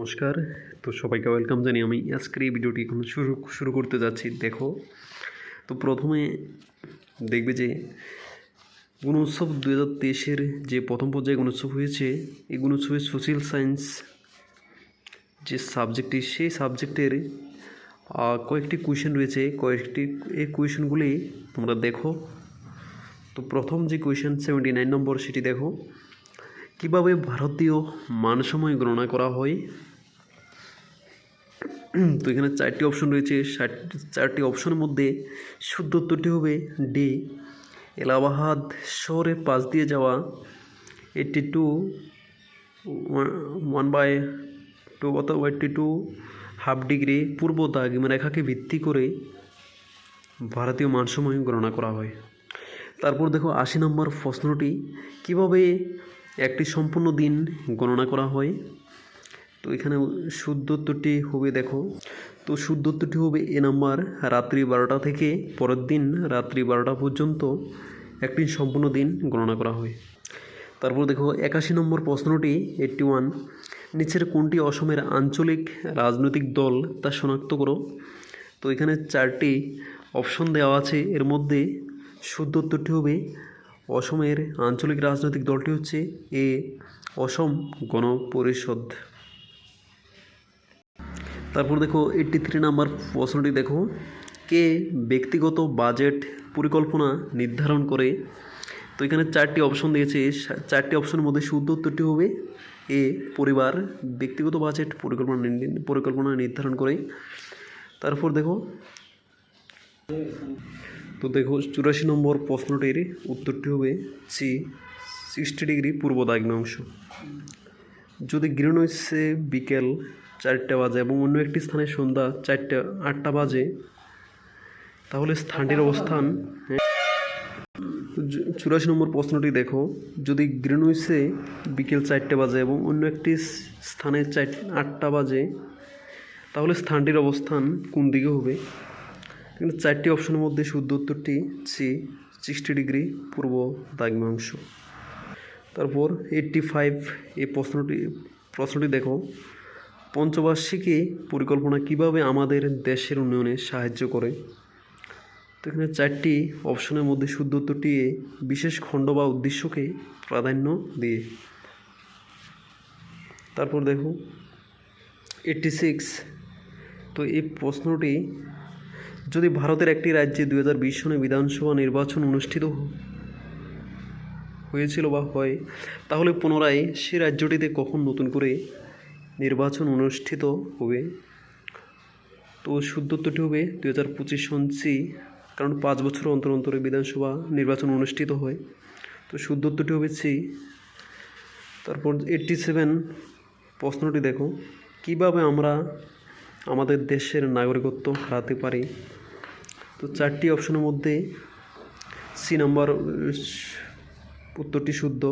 নমস্কার। তো সবাইকে ওয়েলকাম জানি আমি আজকের এই ভিডিওটি এখন শুরু শুরু করতে যাচ্ছি। দেখো, তো প্রথমে দেখবে যে গুণোৎসব দু হাজার তেইশের যে প্রথম পর্যায়ে গুণোৎসব হয়েছে, এই গুণোৎসবে সোশ্যাল সায়েন্স যে সাবজেক্টটি সেই সাবজেক্টের কয়েকটি কোয়েশ্চেন রয়েছে। কয়েকটি, এই কোয়েশ্চেনগুলি তোমরা দেখো। তো প্রথম যে কোয়েশ্চেন সেভেন্টি নাইন নম্বর, সেটি দেখো। কীভাবে ভারতীয় মানসময় গণনা করা হয়? তো এখানে চারটি অপশন রয়েছে। চারটি অপশনের মধ্যে শুদ্ধ উত্তরটি হবে ডি। এলাহাবাদ শহরের পাশ দিয়ে যাওয়া। Eighty two one by two অথবা এইটটি টু হাফ ডিগ্রি পূর্ব দাগিমা রেখাকে ভিত্তি করে ভারতীয় মানসময় গণনা করা হয়। তারপর দেখো আশি নম্বর প্রশ্নটি, কীভাবে একটি সম্পূর্ণ দিন গণনা করা হয়। তো এখানে শুদ্ধ উত্তরটি হবে দেখো। তো শুদ্ধ উত্তরটি হবে এ নাম্বার, রাত্রি বারোটা থেকে পরের দিন রাত্রি বারোটা পর্যন্ত একটি সম্পূর্ণ দিন গণনা করা হয়। তারপর দেখো, একাশি নম্বর প্রশ্নটি এইটটি ওয়ান নিচের কোনটি অসমের আঞ্চলিক রাজনৈতিক দল তা শনাক্ত করো। তো এখানে চারটি অপশন দেওয়া আছে। এর মধ্যে শুদ্ধ উত্তরটি হবে অসমের আঞ্চলিক রাজনৈতিক দলটি হচ্ছে এ, অসম গণ পরিষদ তারপর দেখো এইটটি থ্রি নাম্বার প্রশ্নটি দেখো। কে ব্যক্তিগত বাজেট পরিকল্পনা নির্ধারণ করে? তো এখানে চারটি অপশন দিয়েছে। চারটি অপশনের মধ্যে শুদ্ধ উত্তরটি হবে এ, পরিবার, ব্যক্তিগত বাজেট পরিকল্পনা পরিকল্পনা নির্ধারণ করে। তারপর দেখো তো দেখো, চুরাশি নম্বর প্রশ্নটির উত্তরটি হবে সি সিক্সটি ডিগ্রি পূর্ব দাগ্নাংশ। যদি গ্রিনউইসে বিকেল চারটা বাজে এবং অন্য একটি স্থানে সন্ধ্যা চারটা, আটটা বাজে, তাহলে স্থানটির অবস্থান চু- চুরাশি নম্বর প্রশ্নটি দেখো, যদি গ্রিনউইসে বিকেল চারটে বাজে এবং অন্য একটি স্থানে চার, আটটা বাজে, তাহলে স্থানটির অবস্থান কোন দিকে হবে? কিন্তু চারটি অপশনের মধ্যে শুদ্ধ উত্তরটি সি সিক্সটি ডিগ্রি পূর্ব দাগ্নাংশ তারপর এইটটি ফাইভ এই প্রশ্নটি প্রশ্নটি দেখো। পঞ্চবার্ষিকী পরিকল্পনা কীভাবে আমাদের দেশের উন্নয়নে সাহায্য করে? তো এখানে চারটি অপশনের মধ্যে শুদ্ধ উত্তরটি বিশেষ খণ্ড বা উদ্দেশ্যকে প্রাধান্য দিয়ে। তারপর দেখো এইটটি সিক্স তো এই প্রশ্নটি যদি ভারতের একটি রাজ্যে দু হাজার বিশ সনে বিধানসভা নির্বাচন অনুষ্ঠিত হয়েছিল বা হয়, তাহলে পুনরায় সে রাজ্যটিতে কখন নতুন করে নির্বাচন অনুষ্ঠিত হবে? তো শুদ্ধ উত্তরটি হবে দু হাজার পঁচিশ সন সি কারণ পাঁচ বছর অন্তর অন্তরে বিধানসভা নির্বাচন অনুষ্ঠিত হয়। তো শুদ্ধ উত্তরটি হবে সি তারপর এইটটি সেভেন প্রশ্নটি দেখো। কীভাবে আমরা আমাদের দেশের নাগরিকত্ব হারাতে পারি। তো চারটি অপশনের মধ্যে সি নাম্বার, উত্তরটি শুদ্ধ।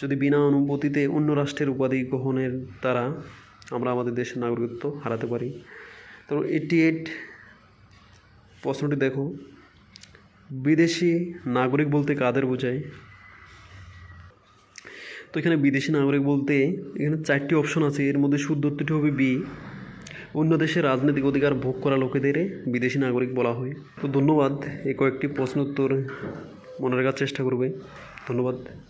যদি বিনা অনুমতিতে অন্য রাষ্ট্রের উপাধি গ্রহণের দ্বারা আমরা আমাদের দেশের নাগরিকত্ব হারাতে পারি। তো এইটি এইট প্রশ্নটি দেখো। বিদেশি নাগরিক বলতে কাদের বোঝায়? তো এখানে বিদেশি নাগরিক বলতে এখানে চারটি অপশন আছে। এর মধ্যে শুদ্ধ উত্তরটি হবে বি। অন্য দেশে রাজনৈতিক অধিকার ভোগ করা লোকেদের বিদেশি নাগরিক বলা হয়। তো ধন্যবাদ এই কয়েকটি প্রশ্ন উত্তর মনে রাখার চেষ্টা করবে ধন্যবাদ।